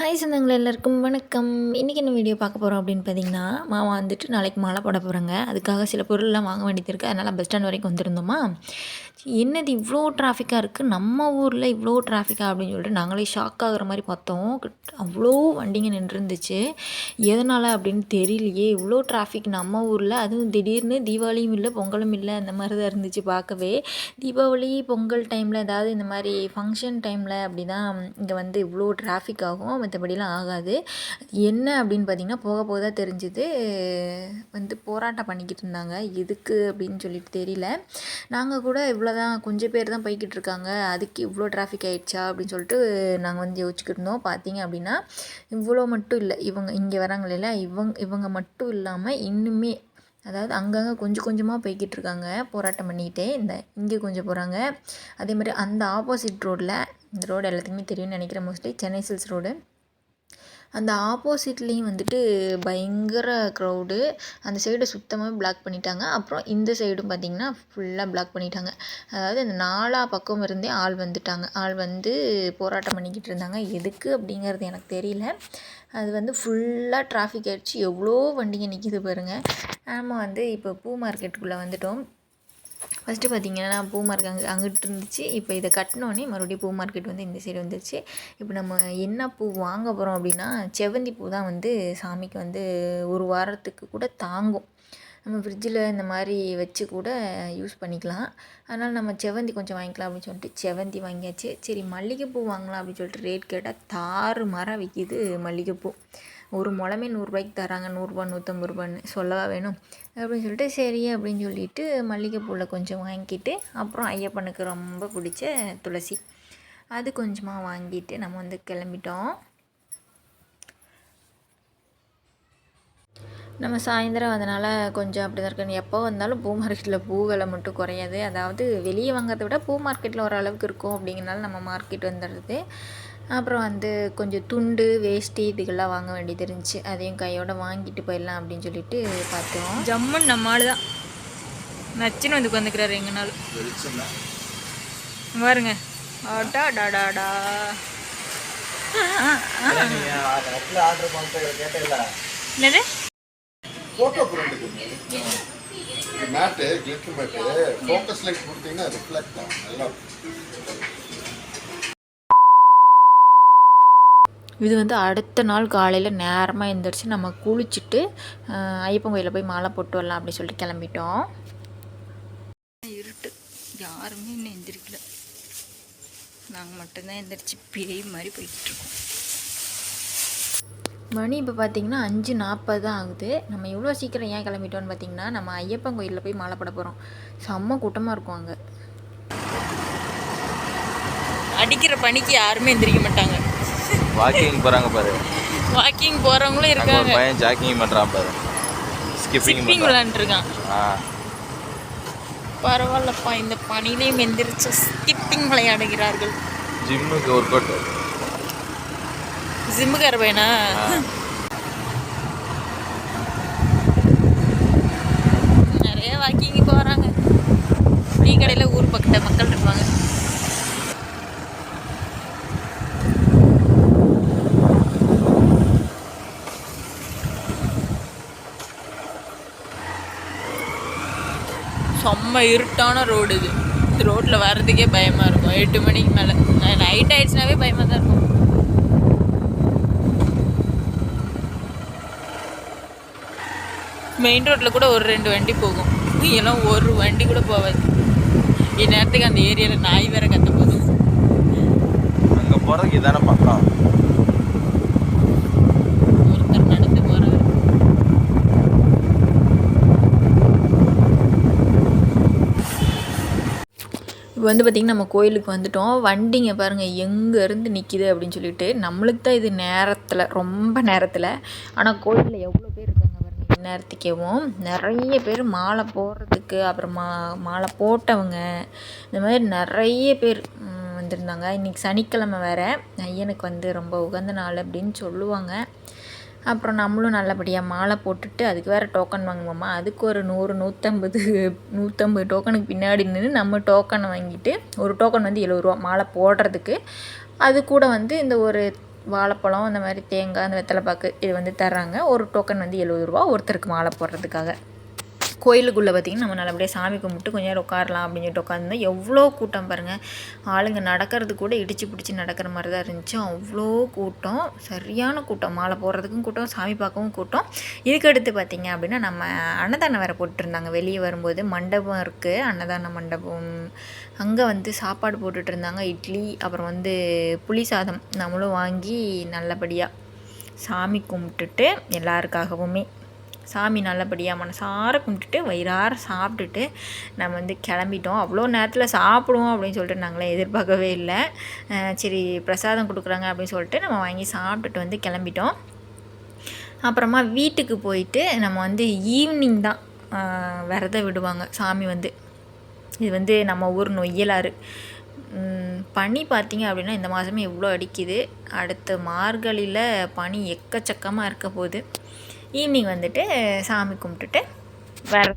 Hi சொந்தங்கள் எல்லாருக்கும் வணக்கம். இன்றைக்கி என்ன வீடியோ பார்க்க போகிறோம் அப்படின்னு பார்த்தீங்கன்னா மாமா வந்துட்டு நாளைக்கு மாலை போட போகிறாங்க அதுக்காக சில பொருள்லாம் வாங்க வேண்டியது இருக்குது அதனால் பஸ் ஸ்டாண்ட் வரைக்கும் வந்திருந்தோமா? என்னது இவ்வளோ டிராஃபிக்காக இருக்குது நம்ம ஊரில் இவ்வளோ டிராஃபிக்காக அப்படின்னு சொல்லிட்டு நாங்களே ஷாக் ஆகுற மாதிரி பார்த்தோம். அவ்வளோ வண்டிங்க நின்றுருந்துச்சு. எதனால் அப்படின்னு தெரியலையே. இவ்வளோ டிராஃபிக் நம்ம ஊரில். அதுவும் திடீர்னு தீபாவளியும் இல்லை பொங்கலும் இல்லை அந்த மாதிரி தான் இருந்துச்சு பார்க்கவே. தீபாவளி பொங்கல் டைமில் ஏதாவது இந்த மாதிரி ஃபங்க்ஷன் டைமில் அப்படி தான் இங்கே வந்து இவ்வளோ டிராஃபிக் ஆகும். மற்றபடிலாம் ஆகாது. என்ன அப்படின்னு பார்த்தீங்கன்னா போக போக தான் தெரிஞ்சுது. வந்து போராட்டம் பண்ணிக்கிட்டு இருந்தாங்க. எதுக்கு அப்படின்னு சொல்லிட்டு தெரியல. நாங்கள் கூட இவ்வளோ தான் கொஞ்சம் பேர் தான் போய்கிட்டு இருக்காங்க. அதுக்கு இவ்வளோ டிராஃபிக் ஆகிடுச்சா அப்படின்னு சொல்லிட்டு நாங்கள் வந்து யோசிச்சுக்கிட்டு இருந்தோம். பார்த்தீங்க அப்படின்னா இவ்வளோ மட்டும் இல்லை. இவங்க இங்கே வராங்களே இவங்க இவங்க மட்டும் இல்லாமல் இன்னுமே அதாவது அங்கங்கே கொஞ்சம் கொஞ்சமாக போய்கிட்டு இருக்காங்க. போராட்டம் பண்ணிக்கிட்டே இந்த இங்கே கொஞ்சம் போகிறாங்க அதே மாதிரி அந்த ஆப்போசிட் ரோட்டில் இந்த ரோடு எல்லாத்துக்குமே தெரியும்னு நினைக்கிறேன் மோஸ்ட்லி சென்னை சில்ஸ் ரோடு அந்த ஆப்போசிட்லேயும் வந்துட்டு பயங்கர க்ரௌடு அந்த சைடு சுத்தமாக பிளாக் பண்ணிட்டாங்க. அப்புறம் இந்த சைடும் பார்த்திங்கன்னா ஃபுல்லாக பிளாக் பண்ணிட்டாங்க. அதாவது இந்த நாலா பக்கம் இருந்தே ஆள் வந்துட்டாங்க. ஆள் வந்து போராட்டம் பண்ணிக்கிட்டு இருந்தாங்க. எதுக்கு அப்படிங்கிறது எனக்கு தெரியல. அது வந்து ஃபுல்லாக டிராஃபிக் ஆகிடுச்சு எவ்வளோ வண்டிங்க நிற்கிது பாருங்கள் நம்ம வந்து இப்போ பூ மார்க்கெட்டுக்குள்ளே வந்துட்டோம். ஃபஸ்ட்டு பார்த்திங்கன்னா பூ மார்க் அங்கே அங்கிட்டு இருந்துச்சு. இப்போ இதை கட்டினோடனே மறுபடியும் பூ மார்க்கெட் வந்து இந்த சைடு வந்துருச்சு. இப்போ நம்ம என்ன பூ வாங்க போகிறோம் அப்படின்னா செவ்வந்தி பூ தான் வந்து சாமிக்கு வந்து ஒரு வாரத்துக்கு கூட தாங்கும். நம்ம ஃப்ரிட்ஜில் இந்த மாதிரி வச்சு கூட யூஸ் பண்ணிக்கலாம். அதனால் நம்ம செவந்தி கொஞ்சம் வாங்கிக்கலாம் அப்படின்னு சொல்லிட்டு செவந்தி வாங்கியாச்சு. சரி மல்லிகைப்பூ வாங்கலாம் அப்படின்னு சொல்லிட்டு ரேட் கேட்டால் தாறு மரம் விற்கிது மல்லிகைப்பூ. ஒரு முழமே நூறுரூபாய்க்கு தராங்க நூறுரூபா நூற்றம்பது ரூபான்னு சொல்லவா வேணும்? அப்படின்னு சொல்லிட்டு சரி அப்படின்னு சொல்லிட்டு மல்லிகைப்பூவில் கொஞ்சம் வாங்கிட்டு அப்புறம் ஐயப்பனுக்கு ரொம்ப பிடிச்ச துளசி. அது கொஞ்சமாக வாங்கிட்டு நம்ம வந்து கிளம்பிட்டோம். நம்ம சாயந்தரம் அதனால் கொஞ்சம் அப்படி தான் இருக்கணும் எப்போ வந்தாலும் பூ மார்க்கெட்டில் பூ விலை மட்டும் குறையாது. அதாவது வெளியே வாங்கிறத விட பூ மார்க்கெட்டில் ஓரளவுக்கு இருக்கும் அப்படிங்கிறனால நம்ம மார்க்கெட் வந்துடுறது. அப்புறம் வந்து கொஞ்சம் துண்டு வேஷ்டி இதுகள்லாம் வாங்க வேண்டியது இருந்துச்சு. அதையும் கையோட வாங்கிட்டு போயிடலாம் அப்படின்னு சொல்லிட்டு பார்த்தோம் ஜம்முன்னு நம்ம ஆள் தான் நச்சுன்னு வந்து உட்காந்துக்கிறாரு எங்கனாலும் பாருங்க. ஆட்டா டாடாடா என்னது? Photo பிரிண்ட்டுக்கு matte glitter matte focus light கொடுத்தீங்கன்னா ரிஃப்ளெக்ட் ஆகும். நல்லா இது வந்து அடுத்த நாள் காலையில் நேரமாக எழுந்திரிச்சு நம்ம குளிச்சுட்டு ஐயப்பன் கோயிலில் போய் மாலை போட்டு வரலாம் அப்படின்னு சொல்லிட்டு கிளம்பிட்டோம். இருட்டு. யாருமே இன்னும் எந்திரிக்கல. நாங்கள் மட்டும்தான் எந்திரிச்சு பேய் மாதிரி போய்கிட்டு இருக்கோம். மணி இப்போ பார்த்தீங்கன்னா அஞ்சு நாற்பது தான் ஆகுது. நம்ம இவ்வளோ சீக்கிரம் ஏன் கிளம்பிட்டோன்னு பார்த்தீங்கன்னா நம்ம ஐயப்பன் கோயிலில் போய் மாலை போட போகிறோம் செம்ம கூட்டமாக இருக்கும் அங்கே. அடிக்கிற பனிக்கு யாருமே எந்திரிக்க மாட்டாங்க. வாக்கிங் போறாங்க பாரு. வாக்கிங் போகிறவங்களும் இருக்காங்க. பையன் ஜாக்கிங் பண்றான் பாரு. ஸ்கிப்பிங் விளாண்டுருக்கான். பரவாயில்லப்பா இந்த பனிலையும் எந்திரிச்சு ஸ்கிப்பிங் விளையாடுகிறார்கள். ஜிம்முக்கு ஒர்க் அவுட் ஜிம்முக்கார பையனா? நிறைய வாக்கிங் போகிறாங்க டீ கடையில் ஊர் பக்கத்தில் மக்கள் இருப்பாங்க. செம்ம இருட்டான ரோடு இது. இந்த ரோட்டில் வர்றதுக்கே பயமாக இருக்கும். எட்டு மணிக்கு மேலே. நைட் ஆயிடுச்சுனாவே பயமாக தான் இருக்கும். மெயின் ரோட்டில் கூட ஒரு ரெண்டு வண்டி போகும். இங்கெல்லாம் ஒரு வண்டி கூட போகாது. இந்நேரத்துக்கு அந்த ஏரியாவில் நாய் வேற கத்த போதும் அங்க போறதுக்கு இதானே பக்கம் ஒருத்தர் நடந்து போகிறவர் இப்போ வந்து பார்த்திங்கன்னா நம்ம கோயிலுக்கு வந்துட்டோம். வண்டிங்க பாருங்கள் எங்கேருந்து நிற்கிது அப்படின்னு சொல்லிட்டு நம்மளுக்கு தான் இது நேரத்தில் ரொம்ப நேரத்தில். ஆனால் கோயிலில் எவ்வளோ பேர் இருக்காங்க நிறைய பேர் மாலை போடுறதுக்கு அப்புறமா மாலை போட்டவங்க இந்த மாதிரி நிறைய பேர் வந்திருந்தாங்க. இன்றைக்கி சனிக்கிழமை வேறு. ஐயனுக்கு வந்து ரொம்ப உகந்த நாள் அப்படின்னு சொல்லுவாங்க. அப்புறம் நம்மளும் நல்லபடியாக மாலை போட்டுட்டு அதுக்கு வேறு டோக்கன் வாங்குவோமா? அதுக்கு ஒரு நூறு நூற்றம்பது நூற்றம்பது டோக்கனுக்கு பின்னாடி நின்று நம்ம டோக்கனை வாங்கிட்டு ஒரு டோக்கன் வந்து எழுபது ரூபா மாலை போடுறதுக்கு. அது கூட வந்து இந்த ஒரு வாழைப்பழம் அந்த மாதிரி தேங்காய் அந்த வெத்தலைப்பாக்கு இது வந்து தர்றாங்க. ஒரு டோக்கன் வந்து எழுபது ரூபா ஒருத்தருக்கு மாலை போடுறதுக்காக. கோயிலுக்குள்ளே பார்த்திங்கன்னா நம்ம நல்லபடியாக சாமி கும்பிட்டு கொஞ்ச நேரம் உட்காரலாம் அப்படின்னு சொல்லிட்டு உட்காந்துருந்தோம் எவ்வளோ கூட்டம் பாருங்கள் ஆளுங்க நடக்கிறது கூட இடிச்சு பிடிச்சி நடக்கிற மாதிரி தான் இருந்துச்சு. அவ்வளோ கூட்டம். சரியான கூட்டம். மாலை போடுறதுக்கும் கூட்டம் சாமி பார்க்கவும் கூட்டம். இதுக்கடுத்து பார்த்திங்க அப்படின்னா நம்ம அன்னதானம் வேறு போட்டுருந்தாங்க. வெளியே வரும்போது மண்டபம் இருக்குது அன்னதான மண்டபம். அங்கே வந்து சாப்பாடு போட்டுட்டு இருந்தாங்க. இட்லி அப்புறம் வந்து புளி சாதம். நம்மளும் வாங்கி நல்லபடியாக சாமி கும்பிட்டுட்டு எல்லாருக்காகவுமே சாமி நல்லபடியாக மனசார கும்பிட்டுட்டு வயிறார சாப்பிட்டுட்டு நம்ம வந்து கிளம்பிட்டோம். அவ்வளோ நேரத்தில் சாப்பிடுவோம் அப்படின்னு சொல்லிட்டு நாங்களே எதிர்பார்க்கவே இல்லை. சரி பிரசாதம் கொடுக்குறாங்க அப்படின்னு சொல்லிட்டு நம்ம வாங்கி சாப்பிட்டுட்டு வந்து கிளம்பிட்டோம். அப்புறமா வீட்டுக்கு போயிட்டு நம்ம வந்து ஈவினிங் தான் விரத விரதம் விடுவாங்க சாமி வந்து. இது வந்து நம்ம ஊர் நொய்யலாறு. பனி பார்த்தீங்க அப்படின்னா இந்த மாதமே எவ்வளோ அடிக்குது. அடுத்த மார்கழியில் பனி எக்கச்சக்கமாக இருக்க போகுது. ஈவினிங் வந்துட்டு சாமி கும்பிட்டுட்டு வர